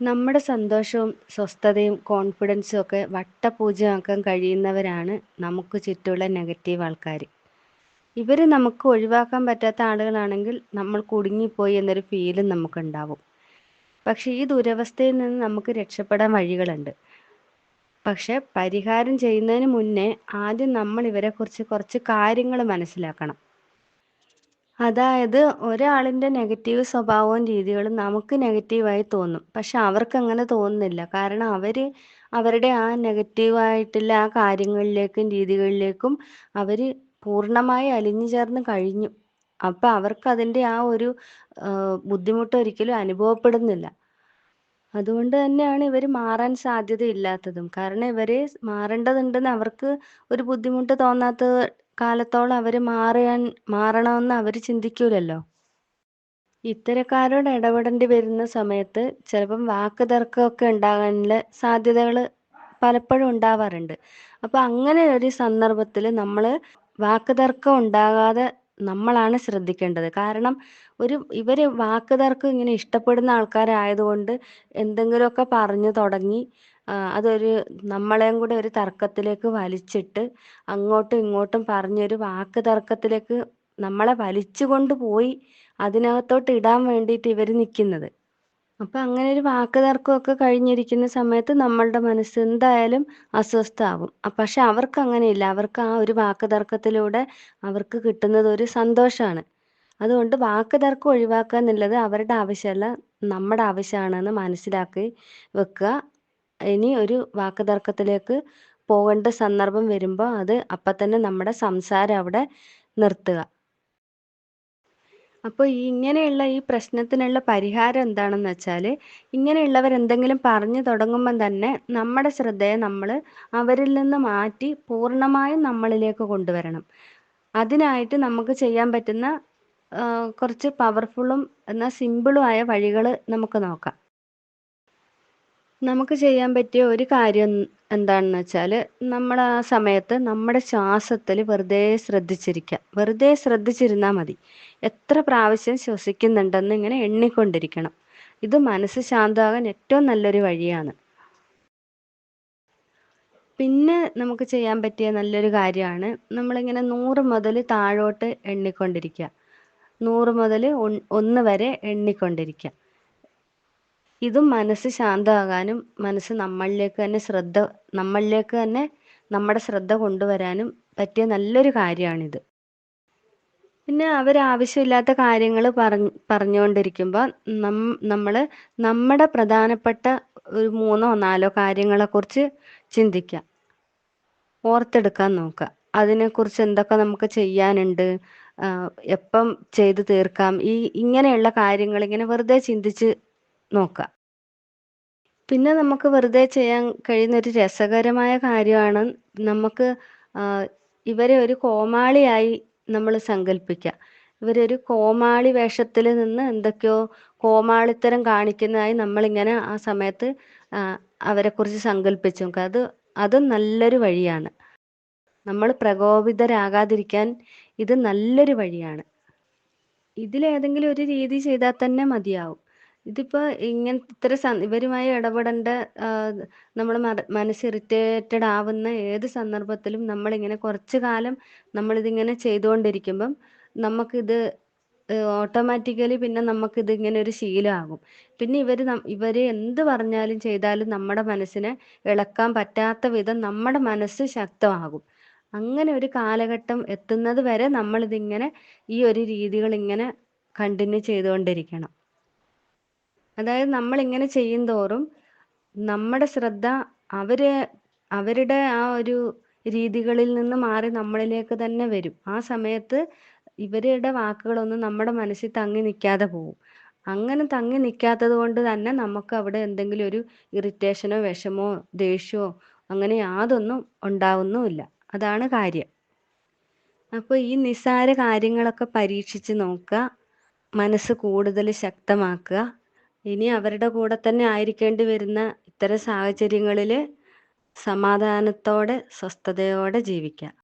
നമ്മുടെ സന്തോഷവും സ്വസ്ഥതയും കോൺഫിഡൻസും ഒക്കെ വട്ടപൂജ്യമാക്കാൻ കഴിയുന്നവരാണ് നമുക്ക് ചുറ്റുമുള്ള നെഗറ്റീവ് ആൾക്കാർ ഇവർ നമുക്ക് ഒഴിവാക്കാൻ പറ്റാത്ത ആളുകളാണെങ്കിൽ നമ്മൾ കുടുങ്ങിപ്പോയി എന്നൊരു ഫീലും നമുക്കുണ്ടാവും. പക്ഷെ ഈ ദുരവസ്ഥയിൽ നിന്ന് നമുക്ക് രക്ഷപ്പെടാൻ വഴികളുണ്ട്. പക്ഷെ പരിഹാരം ചെയ്യുന്നതിന് മുന്നേ ആദ്യം നമ്മൾ ഇവരെക്കുറിച്ച് കുറച്ച് കാര്യങ്ങൾ മനസ്സിലാക്കണം. അതായത് ഒരാളിന്റെ നെഗറ്റീവ് സ്വഭാവവും രീതികളും നമുക്ക് നെഗറ്റീവായി തോന്നും. പക്ഷെ അവർക്ക് അങ്ങനെ തോന്നുന്നില്ല. കാരണം അവർ അവരുടെ ആ നെഗറ്റീവായിട്ടുള്ള ആ കാര്യങ്ങളിലേക്കും രീതികളിലേക്കും അവർ പൂർണമായി അലിഞ്ഞു ചേർന്ന് കഴിഞ്ഞു. അപ്പൊ അവർക്ക് അതിന്റെ ആ ഒരു ബുദ്ധിമുട്ട് ഒരിക്കലും അനുഭവപ്പെടുന്നില്ല. അതുകൊണ്ട് തന്നെയാണ് ഇവർ മാറാൻ സാധ്യതയില്ലാത്തതും. കാരണം ഇവർ മാറേണ്ടതുണ്ടെന്ന് അവർക്ക് ഒരു ബുദ്ധിമുട്ട് തോന്നാത്ത കാലത്തോളം അവർ മാറിയാൻ മാറണമെന്ന് അവർ ചിന്തിക്കൂലല്ലോ. ഇത്തരക്കാരോട് ഇടപെടേണ്ടി വരുന്ന സമയത്ത് ചിലപ്പം വാക്ക് തർക്കമൊക്കെ ഉണ്ടാകാനുള്ള സാധ്യതകൾ പലപ്പോഴും ഉണ്ടാവാറുണ്ട്. അപ്പൊ അങ്ങനെ ഒരു സന്ദർഭത്തിൽ നമ്മൾ വാക്ക് തർക്കം ഉണ്ടാകാതെ നമ്മളാണ് ശ്രദ്ധിക്കേണ്ടത്. കാരണം ഒരു ഇവർ വാക്ക് തർക്കം ഇങ്ങനെ ഇഷ്ടപ്പെടുന്ന ആൾക്കാരായതുകൊണ്ട് എന്തെങ്കിലുമൊക്കെ പറഞ്ഞു തുടങ്ങി അതൊരു നമ്മളെയും കൂടെ ഒരു തർക്കത്തിലേക്ക് വലിച്ചിട്ട് അങ്ങോട്ടും ഇങ്ങോട്ടും പറഞ്ഞൊരു വാക്ക് തർക്കത്തിലേക്ക് നമ്മളെ വലിച്ചു പോയി അതിനകത്തോട്ട് ഇടാൻ വേണ്ടിയിട്ട് ഇവർ നിൽക്കുന്നത് അപ്പൊ അങ്ങനെ ഒരു വാക്ക് തർക്കമൊക്കെ കഴിഞ്ഞിരിക്കുന്ന സമയത്ത് നമ്മളുടെ മനസ്സ് എന്തായാലും അസ്വസ്ഥമാവും പക്ഷെ അവർക്ക് അങ്ങനെയില്ല. അവർക്ക് ആ ഒരു വാക്ക് തർക്കത്തിലൂടെ അവർക്ക് കിട്ടുന്നത് ഒരു സന്തോഷമാണ്. അതുകൊണ്ട് വാക്ക് തർക്കം ഒഴിവാക്കുക എന്നുള്ളത് അവരുടെ ആവശ്യമല്ല നമ്മുടെ ആവശ്യമാണെന്ന് മനസ്സിലാക്കി വെക്കുക. ഇനി ഒരു വാക്കുതർക്കത്തിലേക്ക് പോകേണ്ട സന്ദർഭം വരുമ്പോൾ അത് അപ്പം തന്നെ നമ്മുടെ സംസാരം അവിടെ നിർത്തുക. അപ്പോൾ ഇങ്ങനെയുള്ള ഈ പ്രശ്നത്തിനുള്ള പരിഹാരം എന്താണെന്ന് വെച്ചാൽ ഇങ്ങനെയുള്ളവർ എന്തെങ്കിലും പറഞ്ഞു തുടങ്ങുമ്പം തന്നെ നമ്മുടെ ശ്രദ്ധയെ നമ്മൾ അവരിൽ നിന്ന് മാറ്റി പൂർണമായും നമ്മളിലേക്ക് കൊണ്ടുവരണം. അതിനായിട്ട് നമുക്ക് ചെയ്യാൻ പറ്റുന്ന കുറച്ച് പവർഫുള്ളും എന്നാൽ സിമ്പിളും ആയ വഴികൾ നമുക്ക് നോക്കാം. നമുക്ക് ചെയ്യാൻ പറ്റിയ ഒരു കാര്യം എന്താണെന്ന് വെച്ചാൽ നമ്മൾ ആ സമയത്ത് നമ്മുടെ ശ്വാസത്തിൽ വെറുതെ ശ്രദ്ധിച്ചിരിക്കുക. വെറുതെ ശ്രദ്ധിച്ചിരുന്നാൽ മതി. എത്ര പ്രാവശ്യം ശ്വസിക്കുന്നുണ്ടെന്ന് ഇങ്ങനെ എണ്ണിക്കൊണ്ടിരിക്കണം. ഇത് മനസ്സ് ശാന്തമാകാൻ ഏറ്റവും നല്ലൊരു വഴിയാണ്. പിന്നെ നമുക്ക് ചെയ്യാൻ പറ്റിയ നല്ലൊരു കാര്യമാണ് നമ്മളിങ്ങനെ നൂറ് മുതൽ താഴോട്ട് എണ്ണിക്കൊണ്ടിരിക്കുക. നൂറ് മുതൽ ഒന്ന് വരെ എണ്ണിക്കൊണ്ടിരിക്കുക. ഇതും മനസ്സ് ശാന്തമാകാനും മനസ്സ് നമ്മളിലേക്ക് തന്നെ ശ്രദ്ധ നമ്മളിലേക്ക് തന്നെ നമ്മുടെ ശ്രദ്ധ കൊണ്ടുവരാനും പറ്റിയ നല്ലൊരു കാര്യമാണിത്. പിന്നെ അവർ ആവശ്യമില്ലാത്ത കാര്യങ്ങൾ പറഞ്ഞ് പറഞ്ഞുകൊണ്ടിരിക്കുമ്പോൾ നം നമ്മൾ നമ്മുടെ പ്രധാനപ്പെട്ട ഒരു മൂന്നോ നാലോ കാര്യങ്ങളെക്കുറിച്ച് ചിന്തിക്കുക ഓർത്തെടുക്കാൻ നോക്കുക അതിനെക്കുറിച്ച് എന്തൊക്കെ നമുക്ക് ചെയ്യാനുണ്ട് എപ്പം ചെയ്തു തീർക്കാം ഈ ഇങ്ങനെയുള്ള കാര്യങ്ങൾ ഇങ്ങനെ വെറുതെ ചിന്തിച്ച് നോക്കുക പിന്നെ നമുക്ക് വെറുതെ ചെയ്യാൻ കഴിയുന്ന ഒരു രസകരമായ കാര്യമാണ് നമുക്ക് ഇവരെ ഒരു കോമാളിയായി നമ്മൾ സങ്കല്പിക്കുക ഇവരൊരു കോമാളി വേഷത്തിൽ നിന്ന് എന്തൊക്കെയോ കോമാളിത്തരം കാണിക്കുന്നതായി നമ്മളിങ്ങനെ ആ സമയത്ത് അവരെ കുറിച്ച് സങ്കല്പിച്ചു നോക്കുക അത് അത് നല്ലൊരു വഴിയാണ്. നമ്മൾ പ്രകോപിതരാകാതിരിക്കാൻ ഇത് നല്ലൊരു വഴിയാണ്. ഇതിലേതെങ്കിലും ഒരു രീതി ചെയ്താൽ തന്നെ മതിയാവും. ഇതിപ്പോ ഇങ്ങനെ ഇത്ര ഇവരുമായി ഇടപെടേണ്ട നമ്മൾ മനസ്സ് ഇറിറ്റേറ്റഡ് ആവുന്ന ഏത് സന്ദർഭത്തിലും നമ്മൾ ഇങ്ങനെ കുറച്ചു കാലം നമ്മൾ നമ്മളിതിങ്ങനെ ചെയ്തുകൊണ്ടിരിക്കുമ്പം നമുക്കിത് ഓട്ടോമാറ്റിക്കലി പിന്നെ നമുക്കിത് ഇങ്ങനെ ഒരു ശീലമാകും പിന്നെ ഇവർ ഇവർ എന്ത് പറഞ്ഞാലും ചെയ്താലും നമ്മുടെ മനസ്സിനെ ഇളക്കാൻ പറ്റാത്ത വിധം നമ്മുടെ മനസ്സ് ശക്തമാകും. അങ്ങനെ ഒരു കാലഘട്ടം എത്തുന്നത് വരെ നമ്മളിതിങ്ങനെ ഈ ഒരു രീതികൾ ഇങ്ങനെ കണ്ടിന്യൂ ചെയ്തുകൊണ്ടിരിക്കണം അതായത് നമ്മൾ ഇങ്ങനെ തോറും നമ്മുടെ ശ്രദ്ധ അവർ അവരുടെ ആ ഒരു രീതികളിൽ നിന്ന് മാറി നമ്മളിലേക്ക് തന്നെ വരും. ആ സമയത്ത് ഇവരുടെ വാക്കുകളൊന്നും നമ്മുടെ മനസ്സിൽ തങ്ങി നിൽക്കാതെ പോകും അങ്ങനെ തങ്ങി നിൽക്കാത്തത് കൊണ്ട് തന്നെ നമുക്ക് അവിടെ എന്തെങ്കിലും ഒരു ഇറിറ്റേഷനോ വിഷമോ ദേഷ്യമോ അങ്ങനെ യാതൊന്നും ഉണ്ടാവുന്നുമില്ല. അതാണ് കാര്യം. അപ്പോൾ ഈ നിസ്സാര കാര്യങ്ങളൊക്കെ പരീക്ഷിച്ച് നോക്കുക. മനസ്സ് കൂടുതൽ ശക്തമാക്കുക. ഇനി അവരുടെ കൂടെ തന്നെ ആയിരിക്കേണ്ടി വരുന്ന ഇത്തരം സാഹചര്യങ്ങളിൽ സമാധാനത്തോടെ സ്വസ്ഥതയോടെ ജീവിക്കാം.